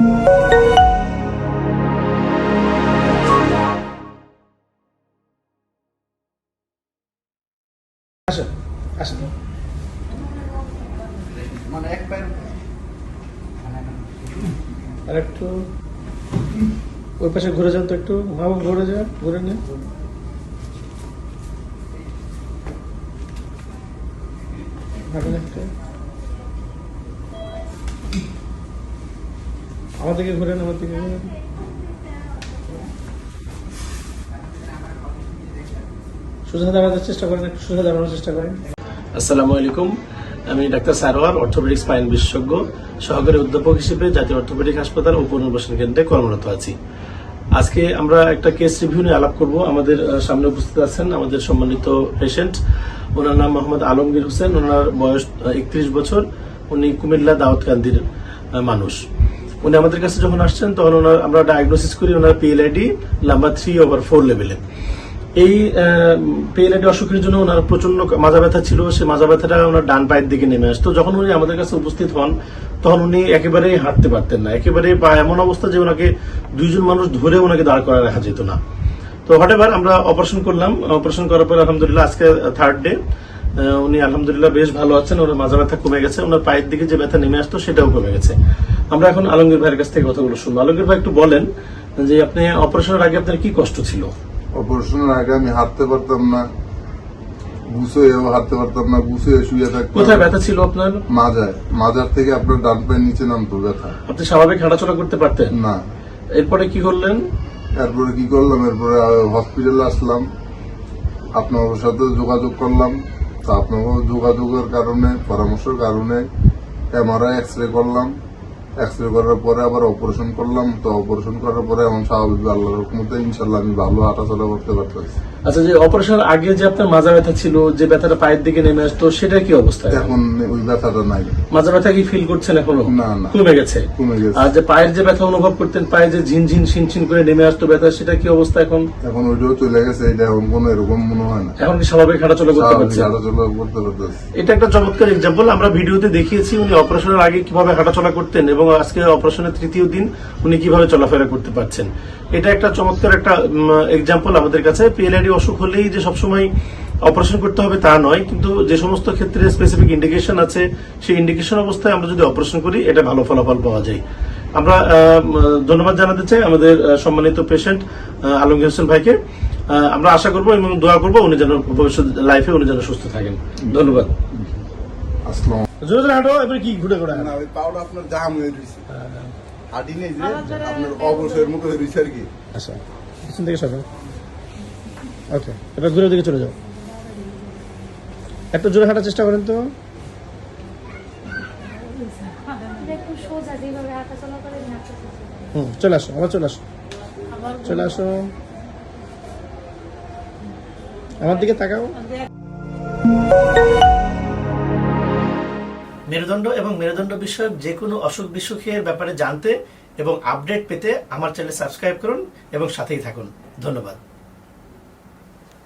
মানে আর একটু ওই পাশে ঘুরে যান তো একটু। ভাবো ঘুরে যান ঘুরে হাঁটেন একটু। আমার ঘুরেন আমার দিকে ঘুরেন। দাঁড়ানোর চেষ্টা করেন সোজা দাঁড়ানোর চেষ্টা করেন। আসসালামু আলাইকুম। আমি ডাক্তার সারোয়ার অর্থোপেডিক স্পাইন বিশেষজ্ঞ সহকারী অধ্যাপক হিসেবে জাতীয় অর্থোপেডিক হাসপাতাল ও পুনর্বাসন কেন্দ্রে কর্মরত আছি। আজকে আমরা একটা কেস রিভিউ নিয়ে আলাপ করব। আমাদের সামনে উপস্থিত আছেন আমাদের সম্মানিত পেশেন্ট ওনার নাম মোহাম্মদ আলমগীর হোসেন। ওনার বয়স একত্রিশ বছর। উনি কুমিল্লা আহ, মানুষ। উনি আমাদের কাছে যখন আসছেন, তখন ওনার আমরা ডায়াগনোসিস করি, ওনার PLID number three over four লেভেলে এই পেইলাইটি অসুখের জন্য ওনার প্রচণ্ড মাজা ব্যথা ছিল, সে মাজা ব্যথাটা ওনার ডান পায়ের দিকে নেমে আসতো। যখন উনি আমাদের কাছে উপস্থিত হন, তখন উনি একেবারেই হাঁটতে পারতেন না। একেবারে বা এমন অবস্থা যে ওনাকে দুইজন মানুষ ধরে ওনাকে দাঁড় করা রাখা যেত না। তো হঠাৎ আমরা অপারেশন করলাম। অপারেশন করার পর আলহামদুলিল্লাহ আজকে থার্ড ডে উনি আলহামদুলিল্লাহ বেশ ভালো আছেন। ওনার মাজা ব্যথা কমে গেছে। ওনার পায়ের দিকে যে ব্যথা নেমে আসতো, সেটাও কমে গেছে। আমরা এখন আলমগীর ভাইয়ের কাছ থেকে কথাগুলো শুনব। আলমগীর ভাই একটু বলেন যে আপনি অপারেশনের আগে আপনার কি কষ্ট ছিল? অপারেশনের আগে আমি হাঁটতে পারতাম না গুছোয়েও হাঁটতে পারতাম না গুছোয়ে শুয়ে থাকতাম। কোথায় ব্যথা ছিল আপনার? মাজায়। মাজার থেকে আপনার ডান পায়ের নিচে নামতো ব্যথা। আপনি স্বাভাবিক হাঁটাচলা করতে পারতেন? না। এরপরে কি করলেন? এরপরে কি করলাম? এরপরে হসপিটালে আসলাম। আপনার সাথে যোগাযোগ করলাম। তা আপনার যোগাযোগের কারণে পরামর্শের কারণে এমআরআই এক্স রে করলাম। এক্স রে করার পরে আবার অপারেশন করলাম তো অপারেশন করার পরে এখন স্বাভাবিক আল্লাহর রহমতে ইনশাল্লাহ আমি ভালো হাঁটাচলা করতে পারতেছি। আচ্ছা যে অপারেশনের আগে যে আপনার মাজা ব্যথা ছিল যে ব্যথাটা পায়ের দিকে নেমে আসতো সেটা কি অবস্থা? এখন? ওই ব্যথাটা নাই। মাজা ব্যথা কি ফিল করছেন এখনও? না, না। কমে গেছে। কমে গেছে। আর যে পায়ের যে ব্যথা অনুভব করতেন পায়ে যে ঝিনঝিন ছিনছিন করে নেমে আসতো ব্যথা সেটা কি অবস্থা এখন? এখন ওইটাও চলে গেছে এটা এখন কোনো এরকম মনে হয় না। এখন কি স্বাভাবিক হাঁটাচলা করতে পারছেন? হাঁটাচলা করতে পারতেছি। এটা একটা চমৎকার এক্সাম্পল আমরা ভিডিওতে দেখিয়েছি উনি অপারেশনের আগে কীভাবে হাঁটাচলা করতেন এবং আজকে অপারেশনের তৃতীয় দিন উনি কীভাবে চলাফেরা করতে পারছেন। এটা একটা চমৎকার একটা এক্সাম্পল আমাদের কাছে। পিএলআইডি অসুখ হলেই যে সবসময় অপারেশন করতে হবে তা নয়, কিন্তু যে সমস্ত ক্ষেত্রে স্পেসিফিক ইন্ডিকেশন আছে, সেই ইন্ডিকেশন অবস্থায় আমরা যদি অপারেশন করি, এটা ভালো ফলাফল পাওয়া যায়। আমরা ধন্যবাদ জানাতে চাই আমাদের সম্মানিত পেশেন্ট আলমগীর হোসেন ভাইকে। আমরা আশা করব এবং দোয়া করব উনি যেন ভবিষ্যৎ লাইফে উনি যেন সুস্থ থাকেন। ধন্যবাদ। আসসালাম জোরে জোরে হাঁটো এবার কি ঘুরে ঘুরে? না ওই পাউডা আপনার জাম হয়ে রয়েছে। হাঁটি নেই যে আপনার অবসরের মতো হয়ে রয়েছে আর কি। আচ্ছা পিছন থেকে সরো। ওকে এবার ঘুরে দিকে চলে যাও। একটু জোরে হাঁটার চেষ্টা করেন তো। হুম চলে আসো আবার চলে আসো। চলে আসো। আমার দিকে তাকাও। মেরুদণ্ড এবং মেরুদণ্ড বিষয়ক যে কোনো অসুখ বিসুখের ব্যাপারে জানতে এবং আপডেট পেতে আমার চ্যানেল সাবস্ক্রাইব করুন এবং সাথেই থাকুন। ধন্যবাদ।